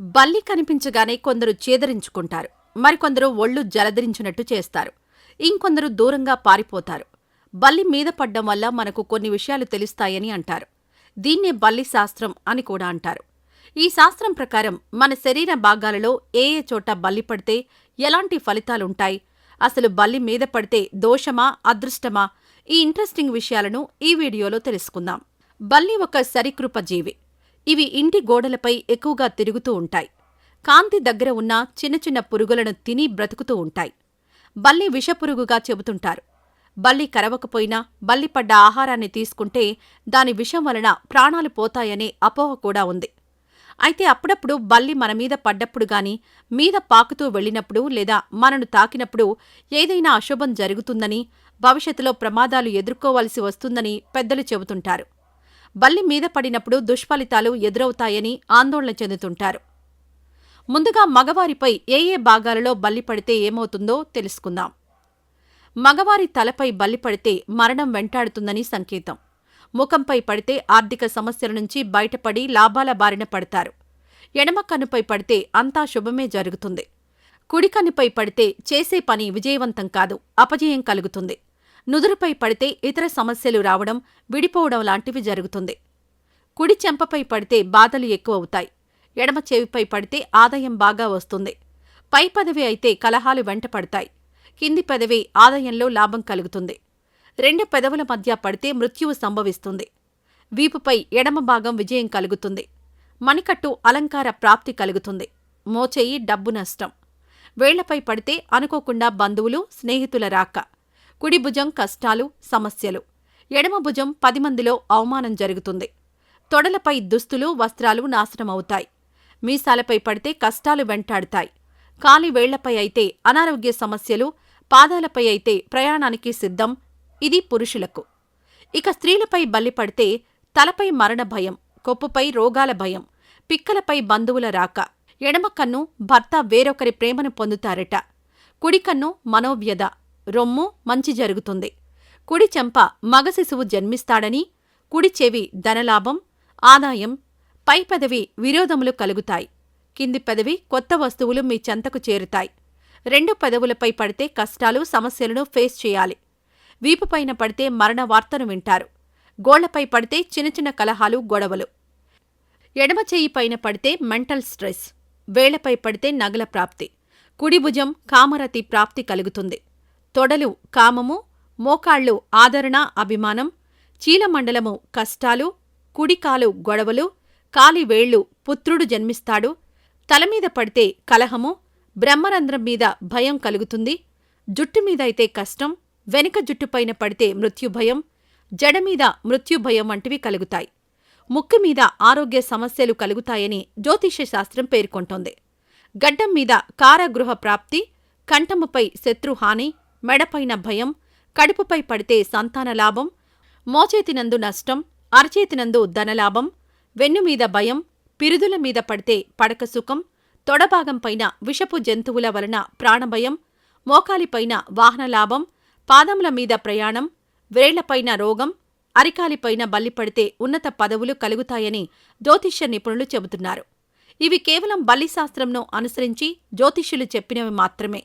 బల్లి కనిపించగానే కొందరు చేదరించుకుంటారు. మరికొందరు ఒళ్ళు జలధరించినట్టు చేస్తారు. ఇంకొందరు దూరంగా పారిపోతారు. బల్లి మీద పడ్డం వల్ల మనకు కొన్ని విషయాలు తెలుస్తాయని అంటారు. దీన్నే బల్లి శాస్త్రం అని కూడా అంటారు. ఈ శాస్త్రం ప్రకారం మన శరీర భాగాలలో ఏ ఏ చోట బల్లి పడితే ఎలాంటి ఫలితాలుంటాయి? అసలు బల్లి మీద పడితే దోషమా అదృష్టమా? ఈ ఇంట్రెస్టింగ్ విషయాలను ఈ వీడియోలో తెలుసుకుందాం. బల్లి ఒక సరికృప జీవి. ఇవి ఇంటి గోడలపై ఎక్కువగా తిరుగుతూ ఉంటాయి. కాంతి దగ్గర ఉన్న చిన్న చిన్న పురుగులను తిని బ్రతుకుతూ ఉంటాయి. బల్లి విషపురుగుగా చెబుతుంటారు. బల్లి కరవకపోయినా బల్లి పడ్డ ఆహారాన్ని తీసుకుంటే దాని విషం వలన ప్రాణాలు పోతాయనే అపోహ కూడా ఉంది. అయితే అప్పుడప్పుడు బల్లి మన మీద పడ్డప్పుడు గాని మీద పాకుతూ వెళ్ళినప్పుడు లేదా మనను తాకినప్పుడు ఏదైనా అశుభం జరుగుతుందని భవిష్యత్తులో ప్రమాదాలు ఎదుర్కోవలసి వస్తుందని పెద్దలు చెబుతుంటారు. బల్లి మీద పడినప్పుడు దుష్ఫలితాలు ఎదురవుతాయని ఆందోళన చెందుతుంటారు. ముందుగా మగవారిపై ఏ ఏ భాగాలలో బల్లి పడితే ఏమవుతుందో తెలుసుకుందాం. మగవారి తలపై బల్లి పడితే మరణం వెంటాడుతుందని సంకేతం. ముఖంపై పడితే ఆర్థిక సమస్యల నుంచి బయటపడి లాభాల బారిన పడతారు. ఎడమ కన్నుపై పడితే అంతా శుభమే జరుగుతుంది. కుడి కన్నుపై పడితే చేసే పని విజయవంతం కాదు అపజయం కలుగుతుంది. నుదురుపై పడితే ఇతర సమస్యలు రావడం విడిపోవడం లాంటివి జరుగుతుంది. కుడి చెంపపై పడితే బాధలు ఎక్కువవుతాయి. ఎడమ చెవిపై పడితే ఆదాయం బాగా వస్తుంది. పై పదవి అయితే కలహాలు వెంట పడతాయి. కింది పదవి ఆదాయంలో లాభం కలుగుతుంది. రెండు పెదవుల మధ్య పడితే మృత్యువు సంభవిస్తుంది. వీపుపై ఎడమ భాగం విజయం కలుగుతుంది. మణికట్టు అలంకార ప్రాప్తి కలుగుతుంది. మోచేయి డబ్బు నష్టం. వేళ్ళపై పడితే అనుకోకుండా బంధువులు స్నేహితుల రాక. కుడి భుజం కష్టాలు సమస్యలు. ఎడమ భుజం పది మందిలో అవమానం జరుగుతుంది. తొడలపై దుస్తులు వస్త్రాలు నాశనమవుతాయి. మీసాలపై పడితే కష్టాలు వెంటాడుతాయి. కాలి వేళ్ళపై అయితే అనారోగ్య సమస్యలు పాదాలపై అయితే ప్రయాణానికి సిద్ధం. ఇది పురుషులకు. ఇక స్త్రీలపై బల్లిపడితే తలపై మరణ భయం కొప్పుపై రోగాల భయం పిక్కలపై బంధువుల రాక. ఎడమ కన్ను భర్త వేరొకరి ప్రేమను పొందుతారట. కుడికన్ను మనోవ్యధ రొమ్ము మంచి జరుగుతుంది. కుడి చెంప మగ శిశువు జన్మిస్తాడని కుడి చెవి ధనలాభం ఆదాయం పై పెదవి విరోధములు కలుగుతాయి. కింది పెదవి కొత్త వస్తువులు మీ చెంతకు చేరుతాయి. రెండు పెదవులపై పడితే కష్టాలు సమస్యలను ఫేస్ చేయాలి. వీపుపైన పడితే మరణ వార్తను వింటారు. గోళ్ళపై పడితే చిన్న చిన్న కలహాలు గొడవలు. ఎడమ చేయి పైన పడితే మెంటల్ స్ట్రెస్. వేళ్ళపై పడితే నగల ప్రాప్తి. కుడి భుజం కామరతి ప్రాప్తి కలుగుతుంది. తొడలు కామము మోకాళ్ళు ఆదరణ అభిమానం చీలమండలము కష్టాలు కుడికాలు గొడవలు కాలి వేళ్ళు పుత్రుడు జన్మిస్తాడు తలమీద పడితే కలహము బ్రహ్మరంధ్రం మీద భయం కలుగుతుంది జుట్టుమీదైతే కష్టం వెనుక జుట్టుపైన పడితే మృత్యుభయం జడమీద మృత్యుభయం వంటివి కలుగుతాయి. ముక్కు మీద ఆరోగ్య సమస్యలు కలుగుతాయని జ్యోతిష్యశాస్త్రం పేర్కొంటోంది. గడ్డం మీద కారాగృహ ప్రాప్తి కంఠముపై శత్రుహాని మెడపైన భయం కడుపుపై పడితే సంతాన లాభం మోచేతినందు నష్టం అరచేతినందు ధనలాభం వెన్నుమీద భయం పిరుదుల మీద పడితే పడక సుఖం తొడభాగంపైన విషపు జంతువుల వలన ప్రాణభయం మోకాలిపైన వాహనలాభం పాదముల మీద ప్రయాణం వ్రేళ్ళపైన రోగం అరికాలిపైన బల్లిపడితే ఉన్నత పదవులు కలుగుతాయని జ్యోతిష్య నిపుణులు చెబుతున్నారు. ఇవి కేవలం బల్లిశాస్త్రంను అనుసరించి జ్యోతిష్యులు చెప్పినవి మాత్రమే.